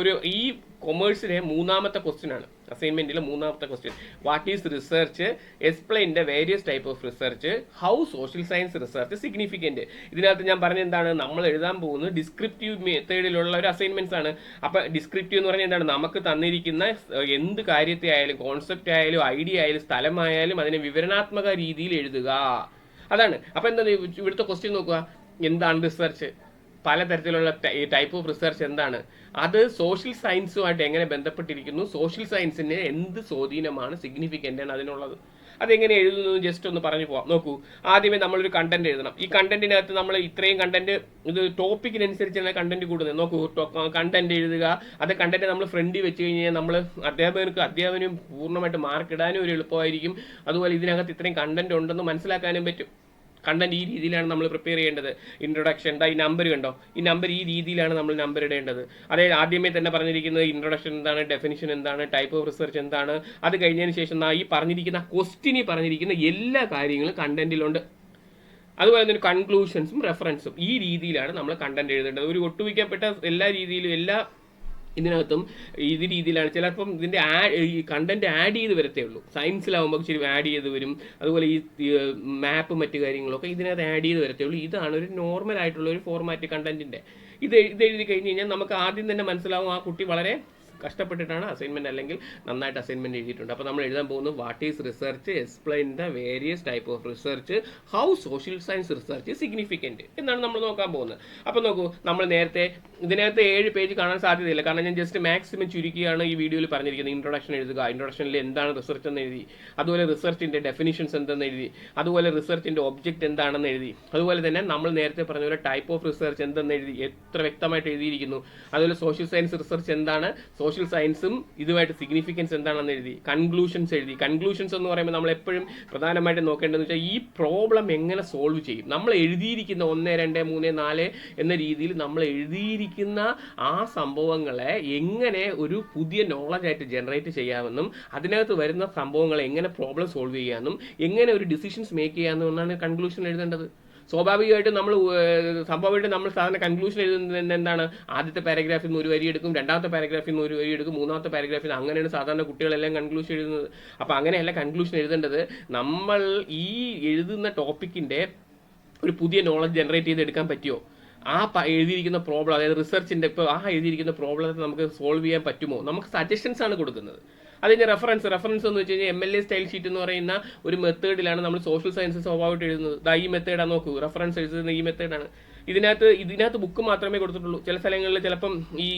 ഒരു ഈ കൊമേഴ്സിലെ മൂന്നാമത്തെ ക്വസ്റ്റ്യൻ ആണ്. അസൈൻമെന്റിലെ മൂന്നാമത്തെ question what is research explain the various type of research how social science research significant ഇതിനകത്ത് ഞാൻ പറഞ്ഞ എന്താണ്? നമ്മൾ എഴുതാൻ പോകുന്നത് ഡിസ്ക്രിപ്റ്റീവ് മെത്തേഡിലുള്ള ഒരു അസൈൻമെന്റ്സ് ആണ്. അപ്പോൾ ഡിസ്ക്രിപ്റ്റീവ് എന്ന് പറഞ്ഞാൽ എന്താണ്? നമുക്ക് തന്നിരിക്കുന്ന എന്ത് കാര്യത്തെ ആയാലും കോൺസെപ്റ്റ് ആയാലും ഐഡിയ ആയാലും സ്ഥലമായാലും അതിനെ വിവരണാത്മക രീതിയിൽ എഴുതുക. അതാണ്. അപ്പോൾ എന്താണ് ഇവിടുത്തെ ക്വസ്റ്റ്യൻ നോക്കുക? എന്താണ് റിസർച്ച് പലതരത്തിലുള്ള ടൈപ്പ് ഓഫ് റിസർച്ച് എന്താണ്? അത് സോഷ്യൽ സയൻസുമായിട്ട് എങ്ങനെ ബന്ധപ്പെട്ടിരിക്കുന്നു? സോഷ്യൽ സയൻസിന് എന്ത് സ്വാധീനമാണ് സിഗ്നിഫിക്കന്റ് ആണ് അതിനുള്ളത്? അതെങ്ങനെ എഴുതുന്നു? ജസ്റ്റ് ഒന്ന് പറഞ്ഞു പോവാം. നോക്കൂ. ആദ്യമേ നമ്മളൊരു കണ്ടന്റ് എഴുതണം. ഈ കണ്ടന്റിനകത്ത് നമ്മൾ ഇത്രയും കണ്ടന്റ് ഇത് ടോപ്പിക്കിനനുസരിച്ചാണ് കണ്ടന്റ് കൂടുന്നത്. നോക്കൂ കണ്ടന്റ് എഴുതുക. അത് കണ്ടന്റ് നമ്മൾ ഫ്രണ്ടിൽ വെച്ച് കഴിഞ്ഞാൽ നമ്മൾ അധ്യാപകർക്ക് അധ്യാപനം പൂർണമായിട്ട് മാർക്ക് ഇടാനും ഒരു എളുപ്പമായിരിക്കും. അതുപോലെ ഇതിനകത്ത് ഇത്രയും കണ്ടന്റ് ഉണ്ടെന്ന് മനസ്സിലാക്കാനും പറ്റും. കണ്ടന്റ് ഈ രീതിയിലാണ് നമ്മൾ പ്രിപ്പയർ ചെയ്യേണ്ടത്. ഇൻട്രൊഡക്ഷൻ ഈ നമ്പർ കണ്ടോ? ഈ നമ്പർ ഈ രീതിയിലാണ് നമ്മൾ നമ്പർ ഇടേണ്ടത്. അതായത് ആദ്യമേ തന്നെ പറഞ്ഞിരിക്കുന്നത് ഇൻട്രൊഡക്ഷൻ എന്താണ് ഡെഫിനിഷൻ എന്താണ് ടൈപ്പ് ഓഫ് റിസർച്ച് എന്താണ്. അത് കഴിഞ്ഞതിന് ശേഷം ഈ പറഞ്ഞിരിക്കുന്ന ക്വസ്റ്റിനി പറഞ്ഞിരിക്കുന്ന എല്ലാ കാര്യങ്ങളും കണ്ടന്റിലുണ്ട് അതുപോലെ തന്നെ കൺക്ലൂഷൻസും റെഫറൻസും ഈ രീതിയിലാണ് നമ്മൾ കണ്ടന്റ് എഴുതേണ്ടത്. ഒരു ഒട്ടുമിക്കപ്പെട്ട എല്ലാ രീതിയിലും എല്ലാ ഇതിനകത്തും ഇത് രീതിയിലാണ്. ചിലപ്പം ഇതിന്റെ ആഡ് ഈ കണ്ടന്റ് ആഡ് ചെയ്ത് വരത്തേ ഉള്ളൂ. സയൻസിലാവുമ്പോൾ ശരി ആഡ് ചെയ്ത് വരും. അതുപോലെ ഈ മാപ്പ് മറ്റു കാര്യങ്ങളൊക്കെ ഇതിനകത്ത് ആഡ് ചെയ്ത് വരത്തേ ഉള്ളൂ. ഇതാണ് ഒരു നോർമൽ ആയിട്ടുള്ള ഒരു ഫോർമാറ്റ് കണ്ടന്റിന്റെ ഇത് ഇത് എഴുതി കഴിഞ്ഞ് കഴിഞ്ഞാൽ നമുക്ക് ആദ്യം തന്നെ മനസ്സിലാവും ആ കുട്ടി വളരെ കഷ്ടപ്പെട്ടിട്ടാണ് അസൈൻമെന്റ് അല്ലെങ്കിൽ നന്നായിട്ട് അസൈൻമെന്റ് എഴുതിയിട്ടുണ്ട്. അപ്പോൾ നമ്മൾ എഴുതാൻ പോകുന്നത് what is research explain the various type of research how social science research significant എന്നാണ് നമ്മൾ നോക്കാൻ പോകുന്നത്. അപ്പോൾ നോക്കൂ നമ്മൾ നേരത്തെ ഇതിനകത്ത് ഏഴ് പേജ് കാണാൻ സാധ്യതയില്ല. കാരണം ഞാൻ ജസ്റ്റ് മാക്സിമം ചുരുക്കിയാണ് ഈ വീഡിയോയിൽ പറഞ്ഞിരിക്കുന്നത്. ഇൻട്രൊഡക്ഷൻ എഴുതുക. ഇൻട്രൊഡക്ഷനിൽ എന്താണ് റിസർച്ച് എന്ന് എഴുതി. അതുപോലെ റിസർച്ചിന്റെ ഡെഫിനിഷൻസ് എന്തെന്ന് എഴുതി. അതുപോലെ റിസർച്ചിന്റെ ഒബ്ജക്റ്റ് എന്താണെന്ന് എഴുതി. അതുപോലെ തന്നെ നമ്മൾ നേരത്തെ പറഞ്ഞ പോലെ ടൈപ്പ് ഓഫ് റിസർച്ച് എന്തെന്ന് എഴുതി. എത്ര വ്യക്തമായിട്ട് എഴുതിയിരിക്കുന്നു. അതുപോലെ സോഷ്യൽ സയൻസ് റിസർച്ച് എന്താണ്? സയൻസും ഇതുമായിട്ട് സിഗ്നിഫിക്കൻസ് എന്താണെന്ന് എഴുതി. കൺക്ലൂഷൻസ് എഴുതി. കൺക്ലൂഷൻസ് എന്ന് പറയുമ്പോൾ നമ്മൾ എപ്പോഴും പ്രധാനമായിട്ട് നോക്കേണ്ടതെന്ന് വെച്ചാൽ ഈ പ്രോബ്ലം എങ്ങനെ സോൾവ് ചെയ്യും? നമ്മൾ എഴുതിയിരിക്കുന്ന ഒന്ന് രണ്ട് മൂന്ന് നാല് എന്ന രീതിയിൽ നമ്മൾ എഴുതിയിരിക്കുന്ന ആ സംഭവങ്ങളെ എങ്ങനെ ഒരു പുതിയ നോളജായിട്ട് ജനറേറ്റ് ചെയ്യാമെന്നും അതിനകത്ത് വരുന്ന സംഭവങ്ങളെ എങ്ങനെ പ്രോബ്ലം സോൾവ് ചെയ്യാമെന്നും എങ്ങനെ ഒരു ഡിസിഷൻസ് മേക്ക് ചെയ്യാമെന്നും എന്നാണ് കൺക്ലൂഷൻ എഴുതേണ്ടത്. സ്വാഭാവികമായിട്ടും നമ്മൾ സംഭവമായിട്ട് നമ്മൾ സാധാരണ കൺക്ലൂഷൻ എഴുതുന്നത് എന്താണ്? ആദ്യത്തെ പാരഗ്രാഫിൽ നിന്ന് ഒരു വരി എടുക്കും രണ്ടാമത്തെ പാരഗ്രാഫിൽ നിന്ന് ഒരു വരി എടുക്കും മൂന്നാമത്തെ പാരഗ്രാഫിൽ നിന്ന് അങ്ങനെയാണ് സാധാരണ കുട്ടികളെല്ലാം കൺക്ലൂഷൻ എഴുതുന്നത്. അപ്പോൾ അങ്ങനെയല്ല കൺക്ലൂഷൻ എഴുതേണ്ടത്. നമ്മൾ ഈ എഴുതുന്ന ടോപ്പിക്കിന്റെ ഒരു പുതിയ നോളജ് ജനറേറ്റ് ചെയ്തെടുക്കാൻ പറ്റുമോ ആ എഴുതിയിരിക്കുന്ന പ്രോബ്ലം അതായത് റിസർച്ചിന്റെ ഇപ്പോൾ ആ എഴുതിയിരിക്കുന്ന പ്രോബ്ലത്തെ നമുക്ക് സോൾവ് ചെയ്യാൻ പറ്റുമോ? നമുക്ക് സജഷൻസ് ആണ് കൊടുക്കുന്നത്. അതിന്റെ റെഫറൻസ് റെഫറൻസ് എന്ന് വെച്ച് കഴിഞ്ഞാൽ M L A style sheet എന്ന് പറയുന്ന ഒരു മെത്തേഡിലാണ് നമ്മൾ സോഷ്യൽ സയൻസ് സ്വഭാവമായിട്ട് എഴുതുന്നത്. ദാ ഈ മെത്തേഡാണ് നോക്കൂ. റെഫറൻസ് എഴുതുന്ന ഈ മെത്തേഡാണ് ഇതിനകത്ത് ഇതിനകത്ത് ബുക്ക് മാത്രമേ കൊടുത്തിട്ടുള്ളൂ. ചില സ്ഥലങ്ങളിൽ ചിലപ്പം ഈ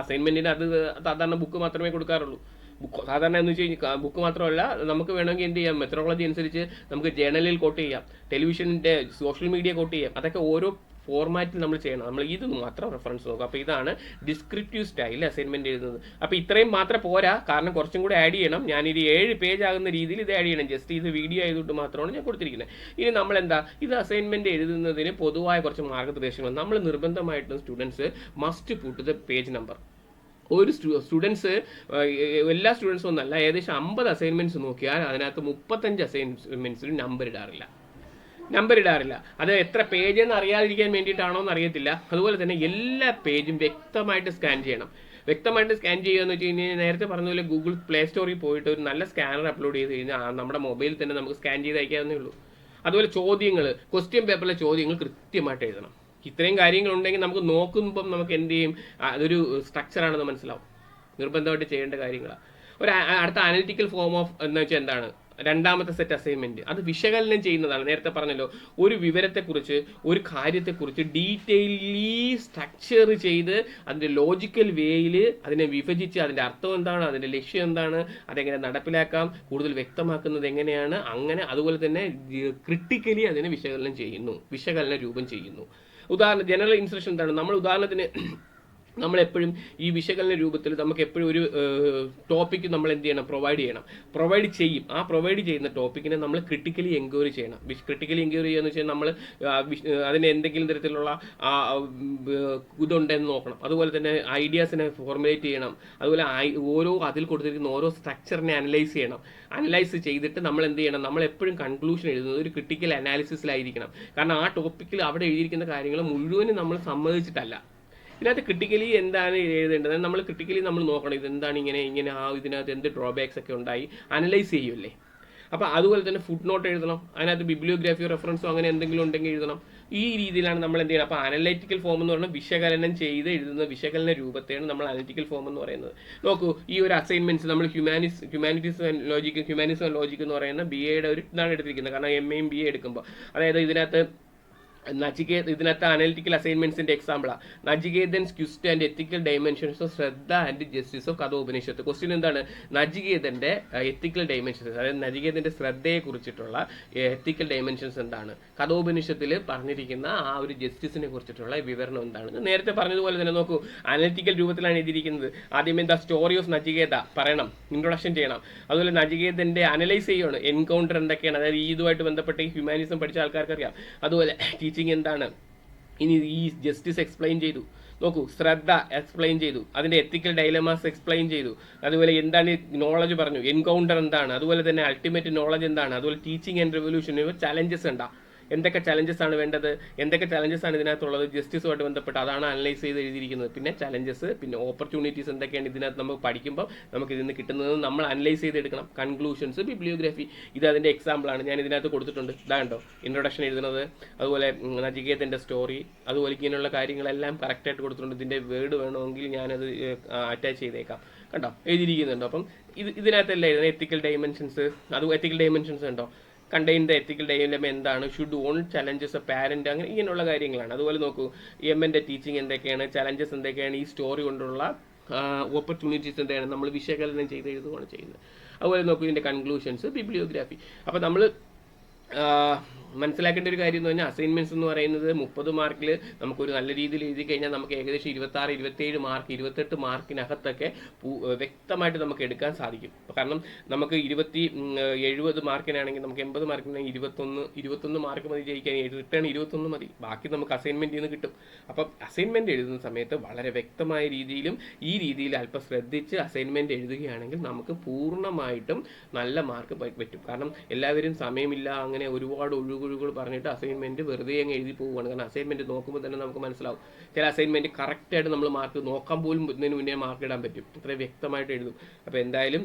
അസൈൻമെന്റിന് അത് സാധാരണ ബുക്ക് മാത്രമേ കൊടുക്കാറുള്ളൂ. ബുക്ക് സാധാരണ എന്ന് വെച്ച് കഴിഞ്ഞാൽ ബുക്ക് മാത്രമല്ല നമുക്ക് വേണമെങ്കിൽ എന്ത് ചെയ്യാം? മെത്തഡോളജി അനുസരിച്ച് നമുക്ക് ജേണലിൽ കോട്ട് ചെയ്യാം. ടെലിവിഷന്റെ സോഷ്യൽ മീഡിയ കോട്ട് ചെയ്യാം. അതൊക്കെ ഓരോ ഫോർമാറ്റിൽ നമ്മൾ ചെയ്യണം. നമ്മൾ ഇത് മാത്രം റെഫറൻസ് നോക്കുക. അപ്പോൾ ഇതാണ് ഡിസ്ക്രിപ്റ്റീവ് സ്റ്റൈൽ അസൈൻമെന്റ് എഴുതുന്നത്. അപ്പോൾ ഇത്രയും മാത്രം പോരാ. കാരണം കുറച്ചും കൂടി ആഡ് ചെയ്യണം. ഞാൻ ഞാനിത് ഏഴ് പേജ് ആകുന്ന രീതിയിൽ ഇത് ആഡ് ചെയ്യണം. ജസ്റ്റ് ഇത് വീഡിയോ ആയതുകൊണ്ട് മാത്രമാണ് ഞാൻ കൊടുത്തിരിക്കുന്നത്. ഇനി നമ്മൾ എന്താ ഇത് അസൈൻമെന്റ് എഴുതുന്നതിന് പൊതുവായ കുറച്ച് മാർഗനിർദ്ദേശങ്ങൾ. നമ്മൾ നിർബന്ധമായിട്ടും students must put the page number ഒരു സ്റ്റുഡൻസ് എല്ലാ സ്റ്റുഡൻസും ഒന്നല്ല. ഏകദേശം അമ്പത് അസൈൻമെന്റ്സ് നോക്കിയാൽ അതിനകത്ത് മുപ്പത്തഞ്ച് അസൈൻമെന്റ്സിന് നമ്പർ ഇടാറില്ല. നമ്പർ ഇടാറില്ല. അത് എത്ര പേജ് എന്ന് അറിയാതിരിക്കാൻ വേണ്ടിയിട്ടാണോ എന്ന് അറിയത്തില്ല. അതുപോലെ തന്നെ എല്ലാ പേജും വ്യക്തമായിട്ട് സ്കാൻ ചെയ്യണം. വ്യക്തമായിട്ട് സ്കാൻ ചെയ്യുക എന്ന് വെച്ച് കഴിഞ്ഞാൽ നേരത്തെ പറഞ്ഞ പോലെ ഗൂഗിൾ പ്ലേ സ്റ്റോറിൽ പോയിട്ട് ഒരു നല്ല സ്കാനർ അപ്ലോഡ് ചെയ്ത് കഴിഞ്ഞാൽ നമ്മുടെ മൊബൈലിൽ തന്നെ നമുക്ക് സ്കാൻ ചെയ്ത് അയക്കാവുന്നേ ഉള്ളൂ. അതുപോലെ ചോദ്യങ്ങൾ ക്വസ്റ്റ്യൻ പേപ്പറിലെ ചോദ്യങ്ങൾ കൃത്യമായിട്ട് എഴുതണം. ഇത്രയും കാര്യങ്ങളുണ്ടെങ്കിൽ നമുക്ക് നോക്കുമ്പം നമുക്ക് എന്ത് ചെയ്യും? അതൊരു സ്ട്രക്ചറാണെന്ന് മനസ്സിലാവും. നിർബന്ധമായിട്ട് ചെയ്യേണ്ട കാര്യങ്ങളാണ് ഒരു അടുത്ത അനലിറ്റിക്കൽ ഫോം ഓഫ് എന്ന് വെച്ചാൽ എന്താണ്? രണ്ടാമത്തെ സെറ്റ് അസൈൻമെന്റ് അത് വിശകലനം ചെയ്യുന്നതാണ്. നേരത്തെ പറഞ്ഞല്ലോ ഒരു വിവരത്തെക്കുറിച്ച് ഒരു കാര്യത്തെക്കുറിച്ച് ഡീറ്റെയിലി സ്ട്രക്ചർ ചെയ്ത് അതിന്റെ ലോജിക്കൽ വേയിൽ അതിനെ വിഭജിച്ച് അതിന്റെ അർത്ഥം എന്താണ് അതിന്റെ ലക്ഷ്യം എന്താണ് അതെങ്ങനെ നടപ്പിലാക്കാം കൂടുതൽ വ്യക്തമാക്കുന്നത് എങ്ങനെയാണ് അങ്ങനെ അതുപോലെ തന്നെ ക്രിട്ടിക്കലി അതിനെ വിശകലനം ചെയ്യുന്നു വിശകലന രൂപം ചെയ്യുന്നു. ഉദാഹരണം ജനറൽ ഇൻസ്ട്രക്ഷൻ എന്താണ്? നമ്മൾ ഉദാഹരണത്തിന് നമ്മൾ എപ്പോഴും ഈ വിശകലന രൂപത്തിൽ നമുക്ക് എപ്പോഴും ഒരു ടോപ്പിക്ക് നമ്മൾ എന്ത് ചെയ്യണം പ്രൊവൈഡ് ചെയ്യണം. പ്രൊവൈഡ് ചെയ്യും. ആ പ്രൊവൈഡ് ചെയ്യുന്ന ടോപ്പിക്കിനെ നമ്മൾ ക്രിട്ടിക്കലി എൻക്വയറി ചെയ്യണം. ക്രിട്ടിക്കലി എൻക്വയറി ചെയ്യുക വെച്ചാൽ നമ്മൾ അതിന് എന്തെങ്കിലും തരത്തിലുള്ള ഇതുണ്ടെന്ന് നോക്കണം. അതുപോലെ തന്നെ ഐഡിയാസിനെ ഫോർമുലേറ്റ് ചെയ്യണം. അതുപോലെ ഓരോ അതിൽ കൊടുത്തിരിക്കുന്ന ഓരോ സ്ട്രക്ചറിനെ അനലൈസ് ചെയ്യണം. അനലൈസ് ചെയ്തിട്ട് നമ്മൾ എന്ത് ചെയ്യണം നമ്മൾ എപ്പോഴും കൺക്ലൂഷൻ എഴുതുന്നത് ഒരു ക്രിട്ടിക്കൽ അനാലിസിസിലായിരിക്കണം കാരണം ആ ടോപ്പിക്കിൽ അവിടെ എഴുതിയിരിക്കുന്ന കാര്യങ്ങൾ മുഴുവനും നമ്മൾ സമ്മതിച്ചിട്ടല്ല. ഇതിനകത്ത് ക്രിട്ടിക്കലി എന്താണ് എഴുതേണ്ടത്? നമ്മൾ ക്രിട്ടിക്കലി നമ്മൾ നോക്കണം. ഇത് എന്താണ് ഇങ്ങനെ ഇങ്ങനെ ആ ഇതിനകത്ത് എന്ത് ഡ്രോബാക്സ് ഒക്കെ ഉണ്ടായി. അനലൈസ് ചെയ്യുമല്ലേ അപ്പോൾ അതുപോലെ തന്നെ ഫുഡ് നോട്ട് എഴുതണം. അതിനകത്ത് ബിബ്ലിയോഗ്രാഫിയോ റെഫറൻസോ അങ്ങനെ എന്തെങ്കിലും ഉണ്ടെങ്കിൽ എഴുതണം. ഈ രീതിയിലാണ് നമ്മൾ എന്ത് ചെയ്യുന്നത് അപ്പോൾ അനലൈറ്റിക്കൽ ഫോം എന്ന് പറഞ്ഞാൽ വിശകലനം ചെയ്ത് എഴുതുന്ന വിശകലന രൂപത്തെയാണ് നമ്മൾ അനലിറ്റിക്കൽ ഫോം എന്ന് പറയുന്നത്. നോക്കൂ ഈ ഒരു അസൈൻമെന്റ്സ് നമ്മൾ humanism humanities and logic humanism and logic എന്ന് പറയുന്ന ബി എയുടെ ഒരു ഇതാണ് എടുത്തിരിക്കുന്നത്. കാരണം എം എയും ബി എ എടുക്കുമ്പോൾ അതായത് ഇതിനകത്ത് നചികേത് ഇതിനകത്ത് അനലിറ്റിക്കൽ അസൈൻമെന്റ്സിന്റെ എക്സാമ്പിളാണ് Nachiketan's quest and ethical dimensions of Shraddha and justice of Kathopanishad question എന്താണ്? നചികേതന്റെ എത്തിക്കൽ ഡൈമെൻഷൻസ് അതായത് നചികേതന്റെ ശ്രദ്ധയെ കുറിച്ചിട്ടുള്ള എത്തിക്കൽ ഡൈമെൻഷൻസ് എന്താണ്? കഥോപനിഷത്തിൽ പറഞ്ഞിരിക്കുന്ന ആ ഒരു ജസ്റ്റിസിനെ കുറിച്ചിട്ടുള്ള വിവരണം എന്താണ് നേരത്തെ പറഞ്ഞതുപോലെ തന്നെ നോക്കൂ. അനലിറ്റിക്കൽ രൂപത്തിലാണ് എഴുതിയിരിക്കുന്നത്. ആദ്യമേ ദ സ്റ്റോറി ഓഫ് നചികേത പറയണം. ഇൻട്രൊഡക്ഷൻ ചെയ്യണം. അതുപോലെ നചികേതന്റെ അനലൈസ് ചെയ്യണം. എൻകൗണ്ടർ എന്തൊക്കെയാണ്? അതായത് ഇതുമായിട്ട് ബന്ധപ്പെട്ട് ഹ്യൂമാനിസം പഠിച്ച ആൾക്കാർക്ക് അറിയാം അതുപോലെ ടീച്ചിങ് എന്താണ്? ഇനി ഈ ജസ്റ്റിസ് എക്സ്പ്ലെയിൻ ചെയ്തു. നോക്കൂ ശ്രദ്ധ എക്സ്പ്ലെയിൻ ചെയ്തു. അതിന്റെ എത്തിക്കൽ ഡൈലമാസ് എക്സ്പ്ലെയിൻ ചെയ്തു. അതുപോലെ എന്താണ് നോളജ് പറഞ്ഞു. എൻകൗണ്ടർ എന്താണ്? അതുപോലെ തന്നെ അൾട്ടിമേറ്റ് നോളജ് എന്താണ്? അതുപോലെ ടീച്ചിങ് ആൻഡ് റെവല്യൂഷൻ ചലഞ്ചസ് ഉണ്ടാ. എന്തൊക്കെ ചലഞ്ചസ് ആണ് വേണ്ടത്? എന്തൊക്കെ ചലഞ്ചസ് ആണ് ഇതിനകത്തുള്ളത്? ജസ്റ്റിസുമായിട്ട് ബന്ധപ്പെട്ട് അതാണ് അനലൈസ് ചെയ്ത് എഴുതിയിരിക്കുന്നത്. പിന്നെ ചലഞ്ചസ് പിന്നെ ഓപ്പർച്യൂണിറ്റീസ് എന്തൊക്കെയാണ് ഇതിനകത്ത് നമുക്ക് പഠിക്കുമ്പോൾ നമുക്ക് ഇതിൽ നിന്ന് കിട്ടുന്നത് നമ്മൾ അനലൈസ് ചെയ്തെടുക്കണം കൺക്ലൂഷൻസ് ബിബ്ലിയോഗ്രഫി ഇത് അതിന്റെ എക്സാമ്പിൾ ആണ്. ഞാൻ ഇതിനകത്ത് കൊടുത്തിട്ടുണ്ട്. ഇതാണ്ടോ ഇൻട്രൊഡക്ഷൻ എഴുതുന്നത്. അതുപോലെ നജികേതന്റെ സ്റ്റോറി അതുപോലെ ഇങ്ങനെയുള്ള കാര്യങ്ങളെല്ലാം കറക്റ്റായിട്ട് കൊടുത്തിട്ടുണ്ട്. ഇതിന്റെ വേർഡ് വേണമെങ്കിൽ ഞാനത് അറ്റാച്ച് ചെയ്തേക്കാം. കണ്ടോ? എഴുതിയിരിക്കുന്നുണ്ടോ. അപ്പം ഇത് ഇതിനകത്തല്ല എഴുതുന്നത് എത്തിക്കൽ ഡൈമെൻഷൻസ് അത് എത്തിക്കൽ ഡൈമെൻഷൻസ് ഉണ്ടോ? കണ്ടെയ്ൻ ദ എത്തിക്കൽ ഡൈലം എന്താണ്? Should on challenges a parent അങ്ങനെ ഇങ്ങനെയുള്ള കാര്യങ്ങളാണ്. അതുപോലെ നോക്കൂ എം എന്റെ ടീച്ചിങ് എന്തൊക്കെയാണ്? ചലഞ്ചസ് എന്തൊക്കെയാണ്? ഈ സ്റ്റോറി കൊണ്ടുള്ള ഓപ്പർച്യൂണിറ്റീസ് എന്തൊക്കെയാണ്? നമ്മൾ വിശകലനം ചെയ്ത് എഴുതുകയാണ് ചെയ്യുന്നത്. അതുപോലെ നോക്കൂ ഇതിന്റെ കൺക്ലൂഷൻസ് ബിബ്ലിയോഗ്രാഫി അപ്പോൾ നമ്മൾ മനസ്സിലാക്കേണ്ട ഒരു കാര്യം എന്ന് പറഞ്ഞാൽ അസൈൻമെന്റ്സ് എന്ന് പറയുന്നത് മുപ്പത് മാർക്കിൽ നമുക്കൊരു നല്ല രീതിയിൽ എഴുതി കഴിഞ്ഞാൽ നമുക്ക് ഏകദേശം ഇരുപത്തി ആറ് ഇരുപത്തേഴ് മാർക്ക് ഇരുപത്തെട്ട് മാർക്കിനകത്തൊക്കെ വ്യക്തമായിട്ട് നമുക്ക് എടുക്കാൻ സാധിക്കും. കാരണം നമുക്ക് ഇരുപത്തി എഴുപത് മാർക്കിനാണെങ്കിൽ നമുക്ക് എൺപത് മാർക്കിനാണെങ്കിൽ ഇരുപത്തൊന്ന് ഇരുപത്തൊന്ന് മാർക്ക് മതി ജയിക്കാൻ റിട്ടേൺ ഇരുപത്തൊന്ന് മതി. ബാക്കി നമുക്ക് അസൈൻമെന്റിൽ നിന്ന് കിട്ടും. അപ്പം അസൈൻമെന്റ് എഴുതുന്ന സമയത്ത് വളരെ വ്യക്തമായ രീതിയിലും ഈ രീതിയിൽ അല്പം ശ്രദ്ധിച്ച് അസൈൻമെന്റ് എഴുതുകയാണെങ്കിൽ നമുക്ക് പൂർണമായിട്ടും നല്ല മാർക്ക് പറ്റും കാരണം എല്ലാവരും സമയമില്ല അങ്ങനെ ഒരുപാട് ഒഴുകൊഴുകൾ പറഞ്ഞിട്ട് അസൈൻമെന്റ് വെറുതെ അങ്ങ് എഴുതി പോവുകയാണ്. കാരണം അസൈൻമെന്റ് നോക്കുമ്പോൾ തന്നെ നമുക്ക് മനസ്സിലാവും. ചില അസൈൻമെന്റ് കറക്റ്റായിട്ട് നമ്മൾ മാർക്ക് നോക്കാൻ പോലും ഇതിന് മുന്നേ മാർക്ക് ഇടാൻ പറ്റും. അത്ര വ്യക്തമായിട്ട് എഴുതും. അപ്പോൾ എന്തായാലും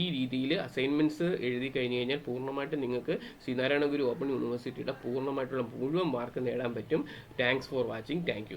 ഈ രീതിയിൽ അസൈൻമെന്റ്സ് എഴുതി കഴിഞ്ഞ് കഴിഞ്ഞാൽ പൂർണമായിട്ടും നിങ്ങൾക്ക് ശ്രീനാരായണ ഗുരു ഓപ്പൺ യൂണിവേഴ്സിറ്റിയുടെ പൂർണമായിട്ടുള്ള മുഴുവൻ മാർക്ക് നേടാൻ പറ്റും. Thanks for watching thank